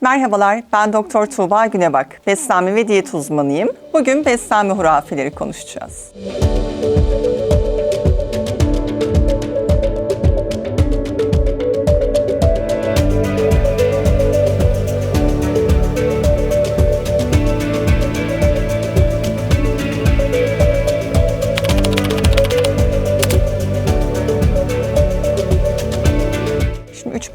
Merhabalar, ben Doktor Tuğba Günebak. Beslenme ve diyet uzmanıyım. Bugün beslenme hurafeleri konuşacağız. Şimdi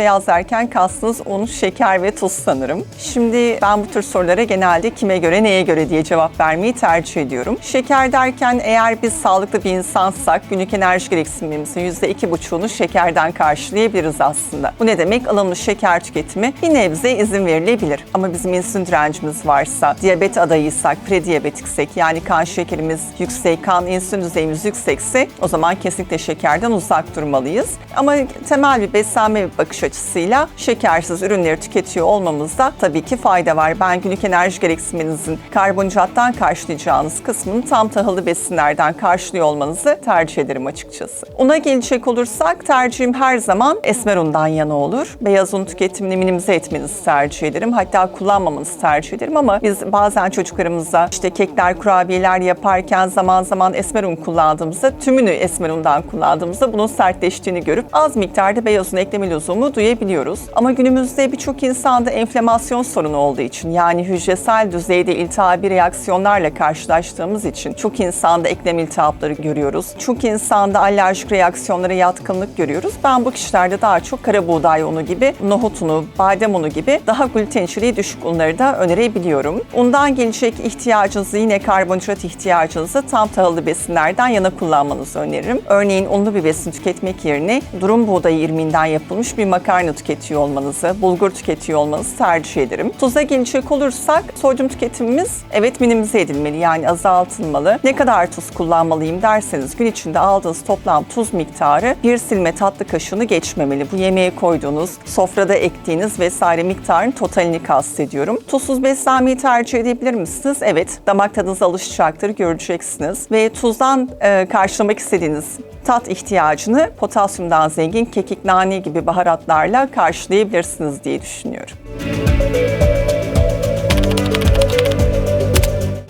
beyaz derken kastınız un, şeker ve tuz sanırım. Şimdi ben bu tür sorulara genelde kime göre, neye göre diye cevap vermeyi tercih ediyorum. Şeker derken eğer biz sağlıklı bir insansak günlük enerji gereksinimimizin %2,5'unu şekerden karşılayabiliriz aslında. Bu ne demek? Alımlı şeker tüketimi bir nebze izin verilebilir. Ama bizim insülin direncimiz varsa, diyabet adayıysak, prediyabetiksek yani kan şekerimiz yüksek, kan insülin düzeyimiz yüksekse o zaman kesinlikle şekerden uzak durmalıyız. Ama temel bir beslenme bakış açısıyla şekersiz ürünleri tüketiyor olmamızda tabii ki fayda var. Ben günlük enerji gereksiniminizin karbonhidrattan karşılayacağınız kısmını tam tahıllı besinlerden karşılıyor olmanızı tercih ederim açıkçası. Una gelecek olursak tercihim her zaman esmer undan yana olur. Beyaz un tüketimini minimize etmenizi tercih ederim. Hatta kullanmamanızı tercih ederim ama biz bazen çocuklarımıza işte kekler, kurabiyeler yaparken zaman zaman esmer un kullandığımızda tümünü esmer undan kullandığımızda bunun sertleştiğini görüp az miktarda beyaz un ekleme lüzumu duyabiliyoruz. Ama günümüzde birçok insanda enflamasyon sorunu olduğu için yani hücresel düzeyde iltihabi reaksiyonlarla karşılaştığımız için çok insanda eklem iltihapları görüyoruz. Çok insanda alerjik reaksiyonlara yatkınlık görüyoruz. Ben bu kişilerde daha çok kara buğday unu gibi, nohut unu, badem unu gibi daha gluten içeriği düşük unları da önerebiliyorum. Undan gelecek ihtiyacınızı yine karbonhidrat ihtiyacınızı tam tahıllı besinlerden yana kullanmanızı öneririm. Örneğin unlu bir besin tüketmek yerine durum buğdayı irmiğinden yapılmış bir makarna tüketiyor olmanızı, bulgur tüketiyor olmanızı tercih ederim. Tuza gelecek olursak sodyum tüketimimiz evet minimize edilmeli yani azaltılmalı. Ne kadar tuz kullanmalıyım derseniz gün içinde aldığınız toplam tuz miktarı bir silme tatlı kaşığını geçmemeli. Bu yemeğe koyduğunuz, sofrada ektiğiniz vesaire miktarın totalini kastediyorum. Tuzsuz beslenmeyi tercih edebilir misiniz? Evet, damak tadınız alışacaktır, göreceksiniz. Ve tuzdan e, karşılamak istediğiniz tat ihtiyacını potasyumdan zengin kekik, nane gibi baharatlarla karşılayabilirsiniz diye düşünüyorum.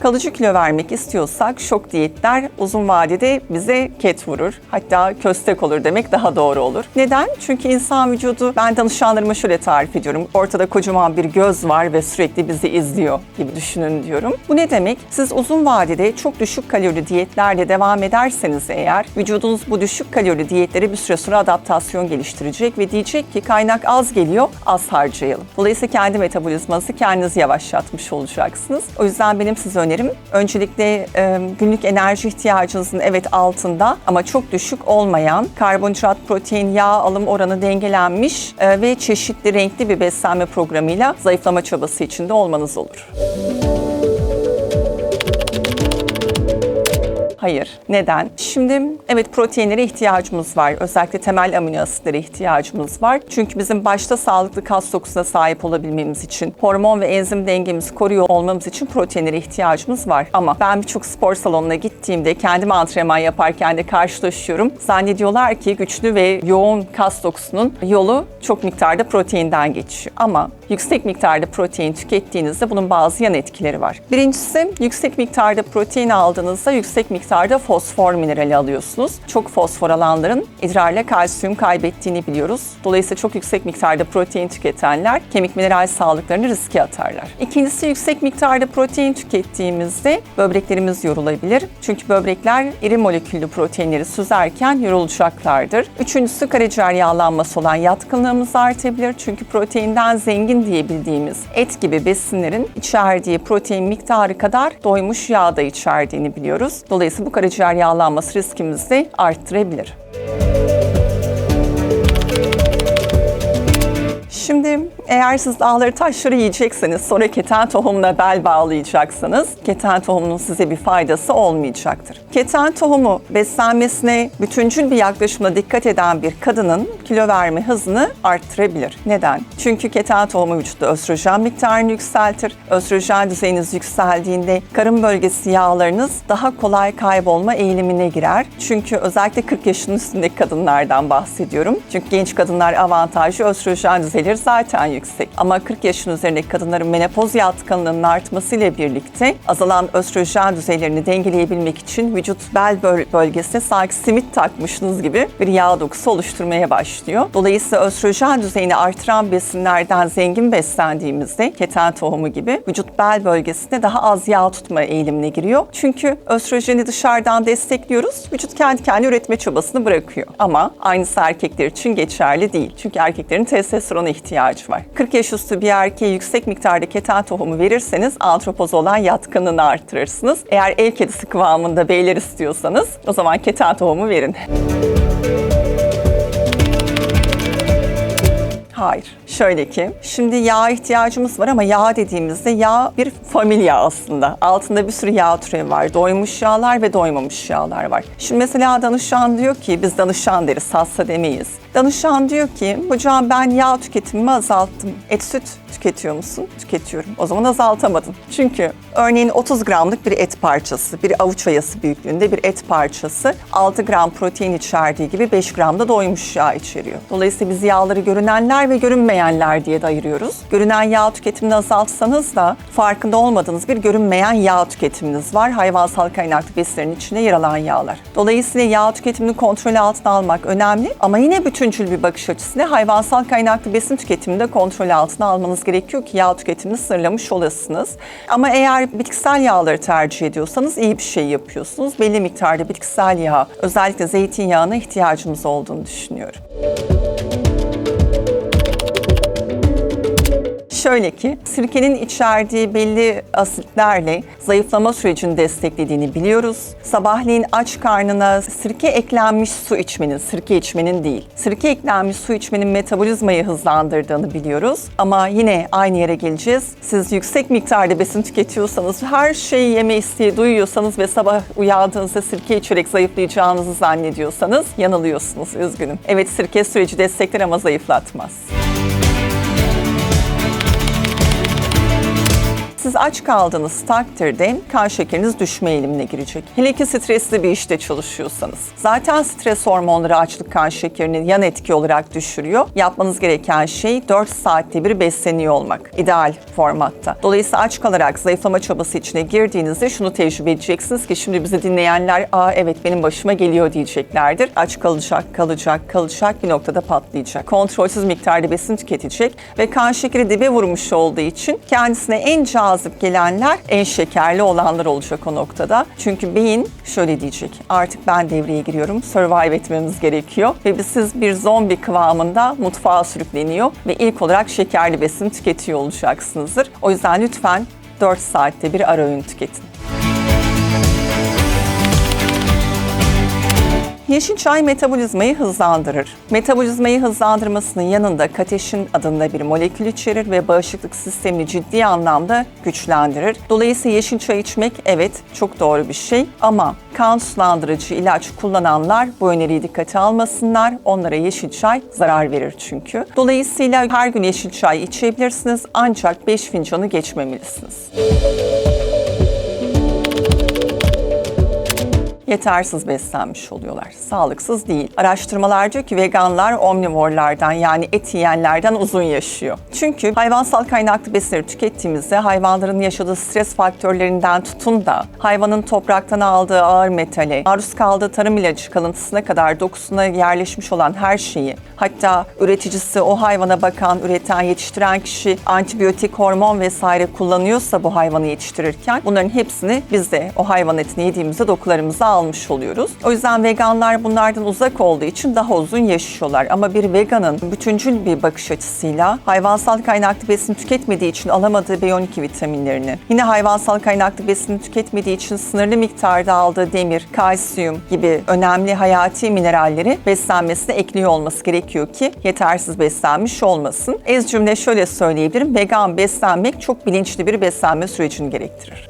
Kalıcı kilo vermek istiyorsak şok diyetler uzun vadede bize ket vurur. Hatta köstek olur demek daha doğru olur. Neden? Çünkü insan vücudu ben danışanlarıma şöyle tarif ediyorum. Ortada kocaman bir göz var ve sürekli bizi izliyor gibi düşünün diyorum. Bu ne demek? Siz uzun vadede çok düşük kalori diyetlerle devam ederseniz eğer vücudunuz bu düşük kalori diyetlere bir süre sonra adaptasyon geliştirecek ve diyecek ki kaynak az geliyor, az harcayalım. Dolayısıyla kendi metabolizmanızı kendiniz yavaşlatmış olacaksınız. O yüzden benim size önerim öncelikle e, günlük enerji ihtiyacınızın evet altında ama çok düşük olmayan karbonhidrat, protein, yağ alım oranı dengelenmiş e, ve çeşitli renkli bir beslenme programıyla zayıflama çabası içinde olmanız olur. Hayır. Neden? Şimdi evet proteinlere ihtiyacımız var. Özellikle temel amino asitlere ihtiyacımız var. Çünkü bizim başta sağlıklı kas dokusuna sahip olabilmemiz için, hormon ve enzim dengemizi koruyor olmamız için proteinlere ihtiyacımız var. Ama ben birçok spor salonuna gittiğimde, kendim antrenman yaparken de karşılaşıyorum. Zannediyorlar ki güçlü ve yoğun kas dokusunun yolu çok miktarda proteinden geçiyor. Ama yüksek miktarda protein tükettiğinizde bunun bazı yan etkileri var. Birincisi yüksek miktarda protein aldığınızda yüksek miktarda fosfor minerali alıyorsunuz. Çok fosfor alanların idrarla kalsiyum kaybettiğini biliyoruz. Dolayısıyla çok yüksek miktarda protein tüketenler kemik mineral sağlıklarını riske atarlar. İkincisi yüksek miktarda protein tükettiğimizde böbreklerimiz yorulabilir. Çünkü böbrekler iri moleküllü proteinleri süzerken yorulacaklardır. Üçüncüsü karaciğer yağlanması olan yatkınlığımız artabilir. Çünkü proteinden zengin diyebildiğimiz et gibi besinlerin içerdiği protein miktarı kadar doymuş yağ da içerdiğini biliyoruz. Dolayısıyla bu karaciğer yağlanması riskimizi arttırabilir. Şimdi eğer siz dağları taşları yiyecekseniz sonra keten tohumuna bel bağlayacaksanız keten tohumunun size bir faydası olmayacaktır. Keten tohumu beslenmesine bütüncül bir yaklaşımla dikkat eden bir kadının kilo verme hızını arttırabilir. Neden? Çünkü keten tohumu vücutta östrojen miktarını yükseltir. Östrojen düzeyiniz yükseldiğinde karın bölgesi yağlarınız daha kolay kaybolma eğilimine girer. Çünkü özellikle 40 yaşın üstündeki kadınlardan bahsediyorum. Çünkü genç kadınlar avantajlı östrojen düzeyleri zaten yüksek. Ama 40 yaşın üzerindeki kadınların menopoz yatkınlığının artmasıyla birlikte azalan östrojen düzeylerini dengeleyebilmek için vücut bel böl- bölgesine sanki simit takmışsınız gibi bir yağ dokusu oluşturmaya başlıyor. Dolayısıyla östrojen düzeyini artıran besinlerden zengin beslendiğimizde keten tohumu gibi vücut bel bölgesinde daha az yağ tutma eğilimine giriyor. Çünkü östrojeni dışarıdan destekliyoruz. Vücut kendi kendine üretme çabasını bırakıyor. Ama aynısı erkekler için geçerli değil. Çünkü erkeklerin testosterona ihtiyacı var. 40 yaş üstü bir erkeğe yüksek miktarda keten tohumu verirseniz antropoz olan yatkınlığını artırırsınız. Eğer ev kedisi kıvamında beyler istiyorsanız o zaman keten tohumu verin. Hayır. Şöyle ki, şimdi yağ ihtiyacımız var ama yağ dediğimizde yağ bir familya aslında. Altında bir sürü yağ türevi var. Doymuş yağlar ve doymamış yağlar var. Şimdi mesela danışan diyor ki, biz danışan deriz, hasta demeyiz. Danışan diyor ki, hocam ben yağ tüketimimi azalttım. Et süt tüketiyor musun? Tüketiyorum. O zaman azaltamadın. Çünkü örneğin 30 gramlık bir et parçası, bir avuç ayası büyüklüğünde bir et parçası 6 gram protein içerdiği gibi 5 gram da doymuş yağ içeriyor. Dolayısıyla biz yağları görünenler ve görünmeyenler diye de ayırıyoruz. Görünen yağ tüketimini azaltsanız da farkında olmadığınız bir görünmeyen yağ tüketiminiz var. Hayvansal kaynaklı besinlerin içine yer alan yağlar. Dolayısıyla yağ tüketimini kontrol altına almak önemli ama yine bütüncül bir bakış açısıyla hayvansal kaynaklı besin tüketimini de kontrol altına almanız gerekiyor ki yağ tüketimini sınırlamış olasınız. Ama eğer bitkisel yağları tercih ediyorsanız iyi bir şey yapıyorsunuz. Belli miktarda bitkisel yağ, özellikle zeytinyağına ihtiyacımız olduğunu düşünüyorum. Şöyle ki, sirkenin içerdiği belli asitlerle zayıflama sürecini desteklediğini biliyoruz. Sabahleyin aç karnına sirke eklenmiş su içmenin, sirke içmenin değil, sirke eklenmiş su içmenin metabolizmayı hızlandırdığını biliyoruz. Ama yine aynı yere geleceğiz. Siz yüksek miktarda besin tüketiyorsanız, her şeyi yeme isteği duyuyorsanız ve sabah uyandığınızda sirke içerek zayıflayacağınızı zannediyorsanız yanılıyorsunuz. Üzgünüm. Evet sirke süreci destekler ama zayıflatmaz. Siz aç kaldığınız takdirde kan şekeriniz düşme eğilimine girecek. Hele ki stresli bir işte çalışıyorsanız. Zaten stres hormonları açlık kan şekerini yan etki olarak düşürüyor. Yapmanız gereken şey 4 saatte bir besleniyor olmak. ideal formatta. Dolayısıyla aç kalarak zayıflama çabası içine girdiğinizde şunu tecrübe edeceksiniz ki şimdi bizi dinleyenler aa evet benim başıma geliyor diyeceklerdir. Aç kalacak, kalacak, kalacak bir noktada patlayacak. Kontrolsüz miktarda besin tüketecek ve kan şekeri dibe vurmuş olduğu için kendisine en cazip gelenler en şekerli olanlar olacak o noktada. Çünkü beyin şöyle diyecek. Artık ben devreye giriyorum. Survive etmemiz gerekiyor. Ve siz bir zombi kıvamında mutfağa sürükleniyor ve ilk olarak şekerli besin tüketiyor olacaksınızdır. O yüzden lütfen 4 saatte bir ara öğün tüketin. Yeşil çay metabolizmayı hızlandırır. Metabolizmayı hızlandırmasının yanında kateşin adında bir molekül içerir ve bağışıklık sistemini ciddi anlamda güçlendirir. Dolayısıyla yeşil çay içmek evet çok doğru bir şey ama kan sulandırıcı ilaç kullananlar bu öneriyi dikkate almasınlar. Onlara yeşil çay zarar verir çünkü. Dolayısıyla her gün yeşil çay içebilirsiniz ancak 5 fincanı geçmemelisiniz. Yetersiz beslenmiş oluyorlar. Sağlıksız değil. Araştırmalar diyor ki veganlar omnivorlardan yani et yiyenlerden uzun yaşıyor. Çünkü hayvansal kaynaklı besinleri tükettiğimizde hayvanların yaşadığı stres faktörlerinden tutun da hayvanın topraktan aldığı ağır metale, maruz kaldığı tarım ilacı kalıntısına kadar dokusuna yerleşmiş olan her şeyi hatta üreticisi o hayvana bakan, üreten, yetiştiren kişi antibiyotik, hormon vesaire kullanıyorsa bu hayvanı yetiştirirken bunların hepsini biz de o hayvan etini yediğimizde dokularımıza almış oluyoruz. O yüzden veganlar bunlardan uzak olduğu için daha uzun yaşıyorlar. Ama bir veganın bütüncül bir bakış açısıyla hayvansal kaynaklı besin tüketmediği için alamadığı B12 vitaminlerini, yine hayvansal kaynaklı besin tüketmediği için sınırlı miktarda aldığı demir, kalsiyum gibi önemli hayati mineralleri beslenmesine ekliyor olması gerekiyor ki yetersiz beslenmiş olmasın. Ez cümle şöyle söyleyebilirim. Vegan beslenmek çok bilinçli bir beslenme sürecini gerektirir.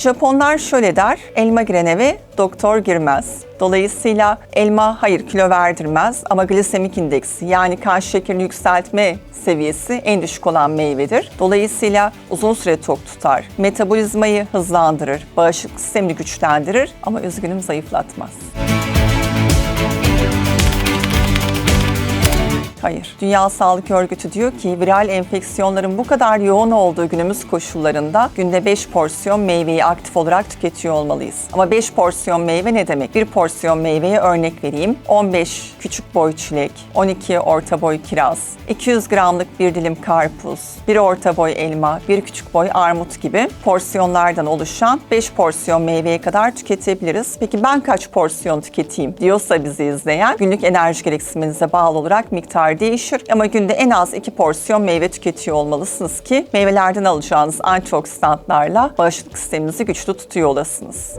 Japonlar şöyle der, elma giren eve doktor girmez. Dolayısıyla elma hayır kilo verdirmez ama glisemik indeksi yani kan şekerini yükseltme seviyesi en düşük olan meyvedir. Dolayısıyla uzun süre tok tutar, metabolizmayı hızlandırır, bağışıklık sistemini güçlendirir ama üzgünüm zayıflatmaz. Hayır. Dünya Sağlık Örgütü diyor ki viral enfeksiyonların bu kadar yoğun olduğu günümüz koşullarında günde 5 porsiyon meyveyi aktif olarak tüketiyor olmalıyız. Ama 5 porsiyon meyve ne demek? Bir porsiyon meyveye örnek vereyim. 15 küçük boy çilek, 12 orta boy kiraz, 200 gramlık bir dilim karpuz, bir orta boy elma, bir küçük boy armut gibi porsiyonlardan oluşan 5 porsiyon meyveye kadar tüketebiliriz. Peki ben kaç porsiyon tüketeyim diyorsa bizi izleyen günlük enerji gereksiniminize bağlı olarak miktar değişir. Ama günde en az 2 porsiyon meyve tüketiyor olmalısınız ki meyvelerden alacağınız antioksidanlarla bağışıklık sisteminizi güçlü tutuyor olasınız.